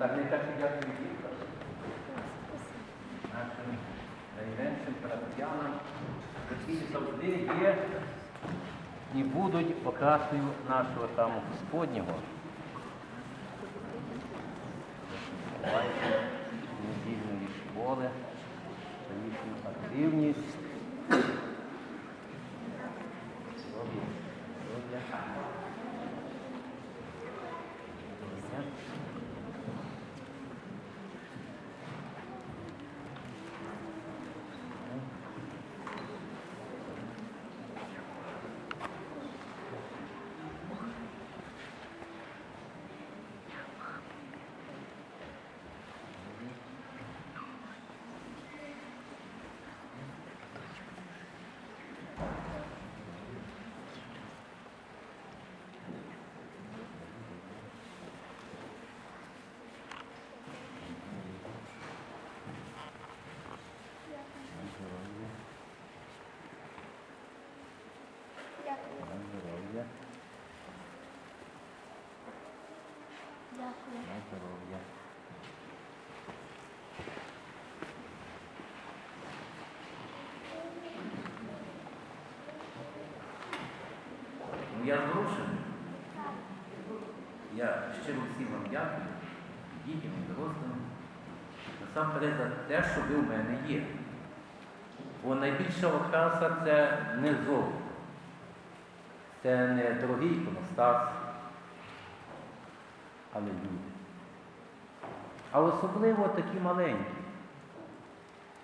Так, не так і дякую. Нашим найменшим парафіянам, які завжди є і будуть окрасою нашого храму Господнього. Недільної школи, за активність. Здоров'я, здоров'я. Здоров'я. Дякую. На здоров'я, На здоров'я. Ну, я зрушений. Я щиро всім вам дякую, дітям, дорослим. Насамперед за те, що ви в мене є. Бо найбільша окраса це не золото. Це не дорогий іконостас, але люди. А особливо такі маленькі.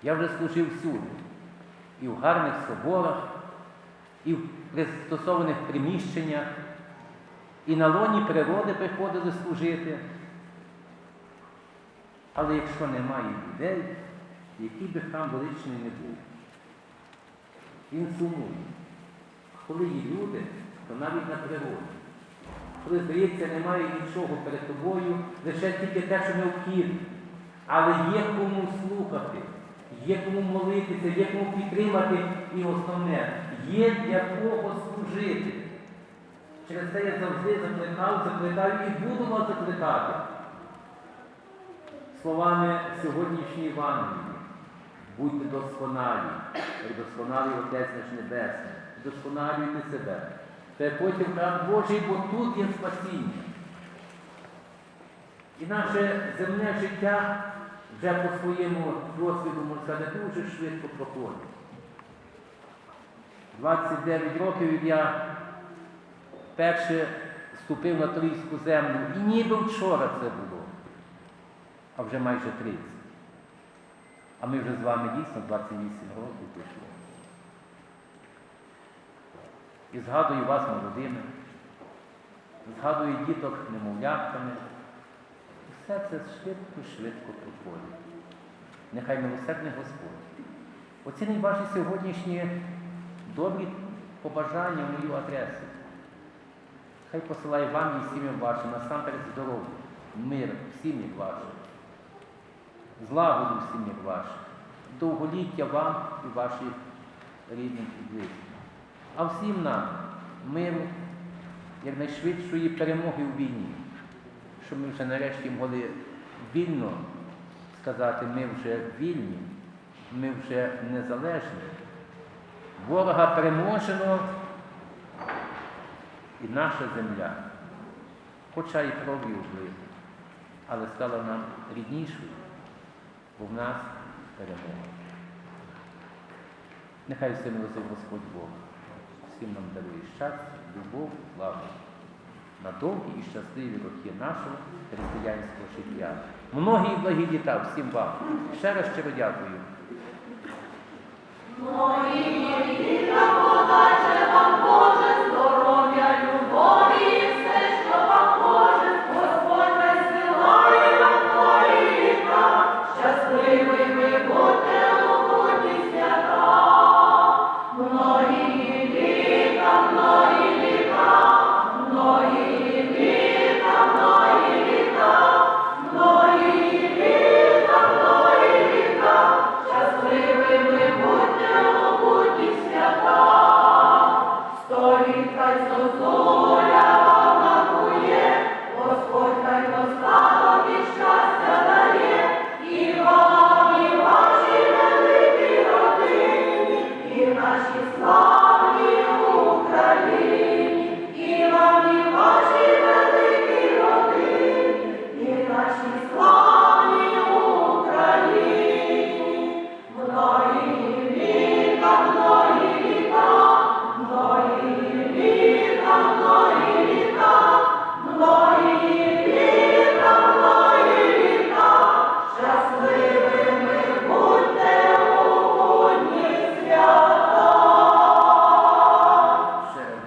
Я вже служив всюди. І в гарних соборах, і в пристосованих приміщеннях, і на лоні природи приходили служити. Але якщо немає людей, який би храм величний не був, він сумує. Коли є люди, то навіть на природі. Коли здається, немає нічого перед тобою, лише тільки те, що необхідно. Але є кому слухати, є кому молитися, є кому підтримати, і основне, є для кого служити. Через це я завжди закликав, закликаю і буду вас закликати. Словами сьогоднішньої Євангелії. Будьте досконалі, як досконалий Отець наш Небесний, досконалюйте себе. Переходьте в храм Божий, бо тут є спасіння. І наше земне життя вже по своєму досвіду, можна сказати, дуже швидко проходить. 29 років я перше ступив на Трійську землю, і ніби вчора це було, а вже майже 30. А ми вже з вами дійсно 28 років пішло. І згадую вас молодими, згадую діток немовлятками. Все це швидко-швидко проходить. Нехай милосердний Господь. Оцінить ваші сьогоднішні добрі побажання в мою адресу. Хай посилає вам і сім'ям вашим насамперед здоров'я, мир в сім'ях ваших злагоду в сім'ях ваших, довголіття вам і ваших рідних і близьких. А всім нам миру, якнайшвидшої перемоги в війні, щоб ми вже нарешті могли вільно сказати, ми вже вільні, ми вже незалежні. Ворога переможено і наша земля, хоча і кров'ю облита, але стала нам ріднішою бо в нас перемога. Нехай все милосив Господь Бог, всім нам дарує щастя, любов, славу на довгі і щасливі роки нашого християнського життя. Многі благі літа всім вам. Ще раз щиро дякую. Здоров'я,